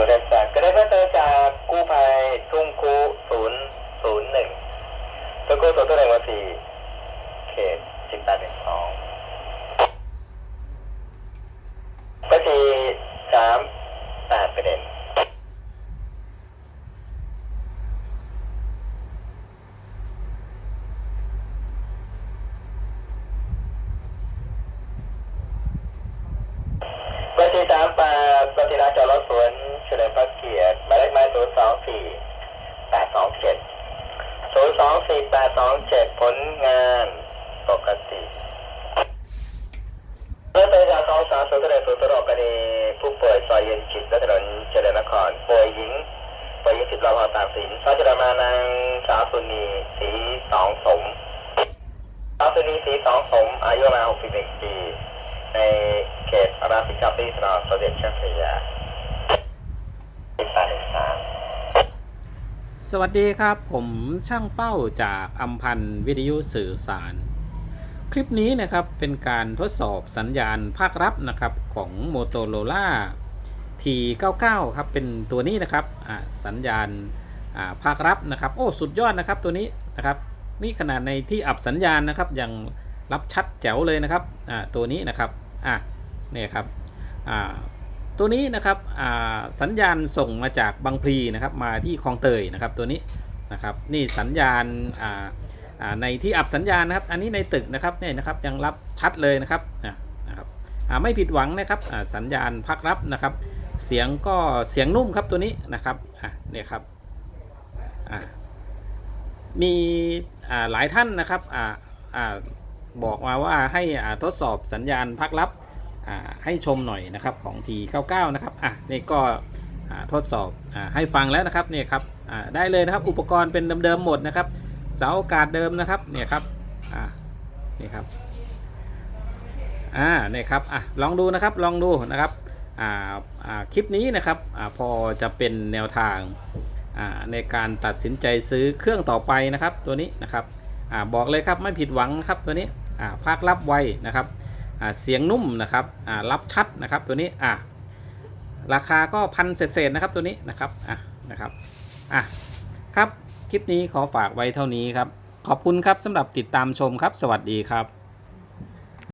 ุรศักดิ์ก็ได้พัฒนาจากกู้ภัยทุ่งคูศูนย์ศูนย์หนึ่งตัวกู้ตัวตัวหนึ่งวันสี่เขตสิบแปดหนึ่งสองก็ทีสามแปดประเด็น บัญชีสามแปดบัญชีร้านจอดรถสวนเฉลิมพระเกียรติหมายเลขหมายศูนย์สองสี่แปดสองเจ็ดศูนย์สองสี่แปดสองเจ็ดผลงานปกติเริ่มต้นจากสองสามศูนย์ตระเวนศูนย์ตรวจกรณีผู้ป่วยซอยเย็นจิตและถนนเจริญนครป่วยหญิงป่วยหญิงสิบรอพอตากสินซอยเจริญมานางสาวสุนีศรีสองสมสาวสุนีศรีสองสมอายุประมาณหกสิบเอ็ดปี ในเขตราชิกาปีสระสเด็จเจ้าพระยาสวัสดีครับ ผมช่างเป้าจากอัมพันธ์วิทยุสื่อสาร คลิปนี้นะครับเป็นการทดสอบสัญญาณภาครับนะครับของ Motorola T99 ครับเป็นตัวนี้นะครับสัญญาณอ่าภาครับนะครับ โอ้ สุดยอดนะครับตัวนี้นะครับ นี่ขนาดในที่อับสัญญาณนะครับยัง รับชัดแจ๋วเลยนะครับอ่าตัวนี้นะครับอะเนี่ยครับอ่าตัวนี้นะครับอ่าสัญญาณส่งมาจากบางพลีนะครับมาที่คลองเตยนะครับตัวนี้นะครับนี่สัญญาณอ่าอ่าในที่อับสัญญาณนะครับ อันนี้ในตึกนะครับเนี่ยนะครับยังรับชัดเลยนะครับอะนะครับอ่าไม่ผิดหวังนะครับอ่าสัญญาณพักรับนะครับ เสียงก็เสียงนุ่มครับตัวนี้นะครับอะเนี่ยครับอ่ามีอ่าหลายท่านนะครับอ่าอ่า บอกมาว่าให้ทดสอบสัญญาณพักรับให้ชมหน่อยนะครับของ T99 นะครับอะนี่ก็ทดสอบอให้ฟังแล้วนะครับเนี่ยครับได้เลยนะครับอุปกรณ์เป็นเดิมๆหมดนะครับ เสาอากาศเดิมนะครับเนี่ยครับอ่านี่ครับอ่าเนี่ยครับอะลองดูนะครับลองดูนะครับอ่าอ่าคลิปนี้นะครับอ่าพอจะเป็นแนวทางอ่าในการตัดสินใจซื้อเครื่องต่อไปนะครับตัวนี้นะครับ อ่าบอกเลยครับไม่ผิดหวังครับตัวนี้อ่าภาครับไวนะครับอ่าเสียงนุ่มนะครับอ่ารับชัดนะครับตัวนี้อ่าราคาก็พันเศษๆนะครับตัวนี้นะครับอะนะครับอะครับคลิปนี้ขอฝากไว้เท่านี้ครับ ขอบคุณครับสำหรับติดตามชมครับ สวัสดีครับ